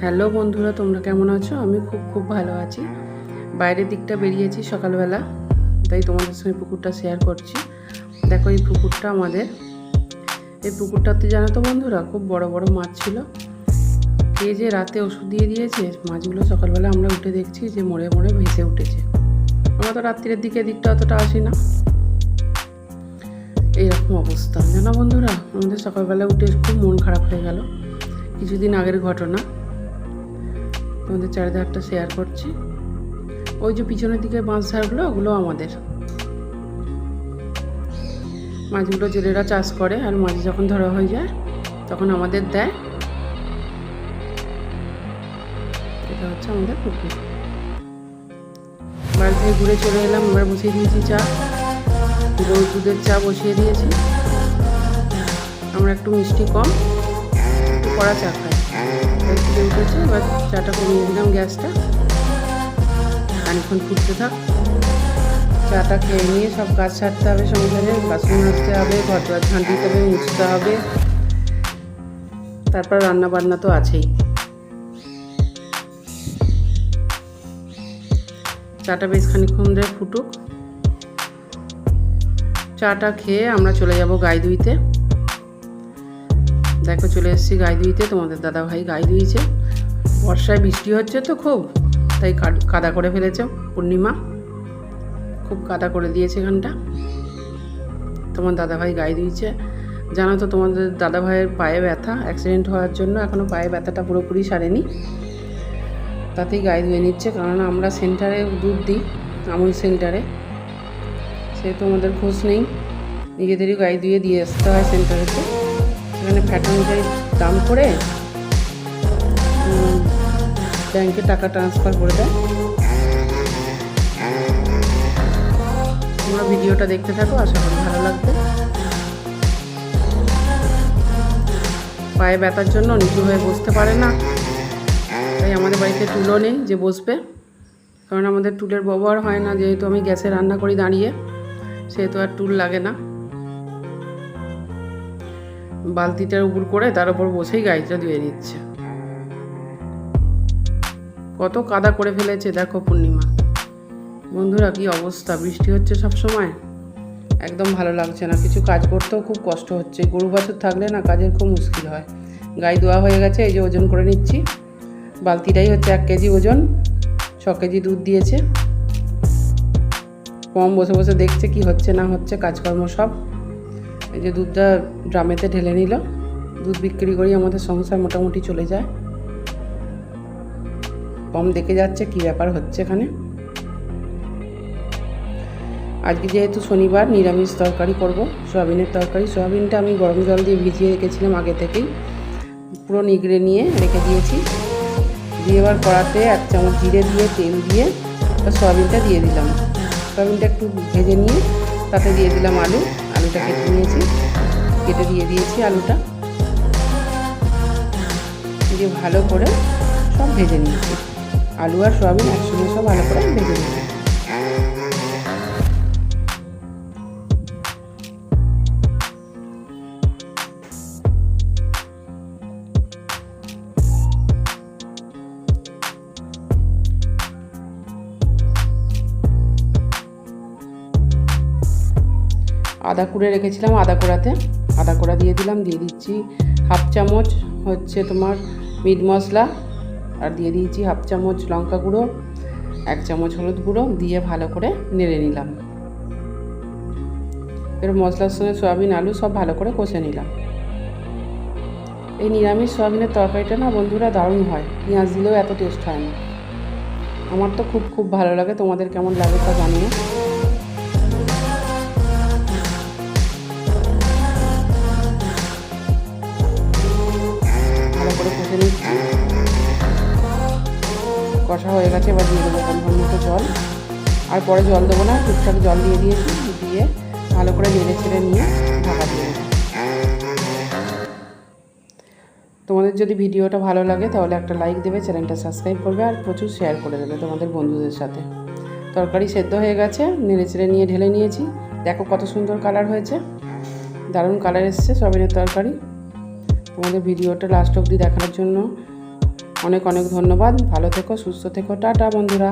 Hello বন্ধুরা, তোমরা কেমন আছো? আমি খুব খুব ভালো আছি। বাইরের দিকটা বেরিয়েছি সকালবেলা, তাই তোমাদের সঙ্গে পুকুরটা শেয়ার করছি। দেখো এই পুকুরটা আমাদের। এই পুকুরটাতে জানো তো বন্ধুরা, খুব বড় বড় মাছ ছিল। কে যে রাতে ওষুধ দিয়ে দিয়েছে, মাছগুলো সকালবেলা আমরা উঠে দেখছি যে মরে মরে ভেসে উঠেছে। আমরা তো রাত্রির দিকে দিকটা অতটা আসি না। এইরকম অবস্থা। জানো বন্ধুরা, আমাদের সকালবেলা উঠে খুব মন খারাপ হয়ে গেল। কিছুদিন আগের ঘটনা। তোমাদের চারিধারটা শেয়ার করছি। ওই যে পিছনের দিকে মাছ ঝাড়গুলো, ওগুলো আমাদের। মাছগুলো জেলেরা চাষ করে, আর মাছ যখন ধরা হয়ে যায়, তখন আমাদের দেয়। এটা হচ্ছে আমাদের পুকুর। বাড়ি থেকে ঘুরে চলে এলাম, এবার বসিয়ে দিয়েছি চা। গরু দুধের চা বসিয়ে দিয়েছি। আমরা একটু মিষ্টি কম, একটু কড়া চা খাই। ফুটে উঠেছে এবার চাটা কমিয়ে দিলাম গ্যাসটা। খানিক্ষণ ফুটতে থাক। চাটা খেয়ে নিয়ে সব কাজ ছাড়তে হবে সংসারে বাসন মাজতে হবে ঘর দোয়ার ঝাঁট দিতে হবে, মুছতে হবে। তারপর রান্না বান্না তো আছেই। চাটা বেশ খানিক্ষণ ধরে ফুটুক। চাটা খেয়ে আমরা চলে যাব গাই ধুইতে দেখো চলে এসেছি গাই ধুইতে তোমাদের দাদা ভাই গাই ধুইছে বর্ষায় বৃষ্টি হচ্ছে তো খুব, তাই কাদা করে ফেলেছে পূর্ণিমা। খুব কাদা করে দিয়েছে এখানটা। তোমার দাদা ভাই গাই ধুইছে জানো তো তোমাদের দাদা ভাইয়ের পায়ে ব্যথা অ্যাক্সিডেন্ট হওয়ার জন্য এখনও পায়ে ব্যথাটা পুরোপুরি সারেনি। তাতেই গায়ে ধুয়ে নিচ্ছে কারণ আমরা সেন্টারে দুধ দিই, আমুল সেন্টারে। সেহেতু আমাদের খোঁজ নেই। নিজেদেরই গায়ে ধুয়ে দিয়ে আসতে হয় সেন্টারেতে সেখানে ফ্যাট অনুযায়ী দাম করে ব্যাংকে টাকা ট্রান্সফার করে দেয়। তোমরা ভিডিওটা দেখতে থাকো, আশা করি ভালো লাগবে। পায়ে ব্যথার জন্য নিচু হয়ে বসতে পারে না। তাই আমাদের বাড়িতে টুলও নেই যে বসবে। কারণ আমাদের টুলের ব্যবহার হয় না, যেহেতু আমি গ্যাসে রান্না করি দাঁড়িয়ে, সেহেতু আর টুল লাগে না। বালতিটার উপর করে তার উপর বসেই গাড়িটা ধুয়ে নিচ্ছে। কত কাদা করে ফেলেছে দেখো পূর্ণিমা। বন্ধুরা, কি অবস্থা? বৃষ্টি হচ্ছে সব সময় একদম ভালো লাগছে না। কিছু কাজ করতেও খুব কষ্ট হচ্ছে। গরু বাছুর থাকলে না কাজের খুব মুশকিল হয়। গায়ে দোয়া হয়ে গেছে, এই যে ওজন করে নিচ্ছি। বালতিটাই হচ্ছে এক কেজি ওজন, ছ কেজি দুধ দিয়েছে। কম বসে বসে দেখছে কি হচ্ছে না হচ্ছে, কাজকর্ম সব। এই যে দুধটা ড্রামেতে ঢেলে নিল, দুধ বিক্রি করেই আমাদের সংসার মোটামুটি চলে যায়। কম দেখে যাচ্ছে কি ব্যাপার হচ্ছে এখানে। আজকে যেহেতু শনিবার, নিরামিষ তরকারি করব, সয়াবিনের তরকারি। সয়াবিনটা আমি গরম জল দিয়ে ভিজিয়ে রেখেছিলাম আগে থেকেই। পুরো নিগড়ে নিয়ে রেখে দিয়েছি। দিয়ে এবার কড়াতে এক চামচ জিরে দিয়ে, তেল দিয়ে সয়াবিনটা দিয়ে দিলাম। সয়াবিনটা একটু ভেজে নিয়ে তাতে দিয়ে দিলাম আলু। আলুটা কেটে নিয়েছি। কেটে দিয়ে দিয়েছি আলুটা। দিয়ে ভালো করে সব ভেজে নিয়েছি। আলু আর সোয়াবিন একসঙ্গে সব ভালো করে ভেজে নিয়েছি। আদা কুড়ে রেখেছিলাম আদা কোড়াতে। আদা কোড়া দিয়ে দিলাম, দিয়ে দিচ্ছি হাফ চামচ হচ্ছে তোমার মিট মশলা আর দিয়ে দিয়েছি হাফ চামচ লঙ্কা গুঁড়ো, এক চামচ হলুদ গুঁড়ো দিয়ে ভালো করে নেড়ে নিলাম। এর মশলার সঙ্গে সয়াবিন আলু সব ভালো করে কষে নিলাম। এই নিরামিষ সয়াবিনের তরকারিটা না বন্ধুরা দারুণ হয়, পেঁয়াজ দিলেও এত টেস্ট হয় না। আমার তো খুব খুব ভালো লাগে, তোমাদের কেমন লাগে তা জানিও। কষা হয়ে গেছে, এবার দিয়ে দেবো পরিমাণ মতো জল। আর পরে জল দেবো না, টুকটাক জল দিয়ে দিয়েছি, দিয়ে ভালো করে নেড়ে ছেড়ে নিয়ে ঢাকা দিয়ে তোমাদের যদি ভিডিওটা ভালো লাগে, তাহলে একটা লাইক দেবে, চ্যানেলটা সাবস্ক্রাইব করবে, আর প্রচুর শেয়ার করে দেবে তোমাদের বন্ধুদের সাথে। তরকারি সেদ্ধ হয়ে গেছে, নেড়ে চেড়ে নিয়ে ঢেলে নিয়েছি। দেখো কত সুন্দর কালার হয়েছে। দারুণ কালার এসছে সবিনের তরকারি। তোমাদের ভিডিওটা লাস্ট অবধি দেখার জন্য অনেক অনেক ধন্যবাদ। ভালো থেকো, সুস্থ থেকো। টাটা, বন্ধুরা।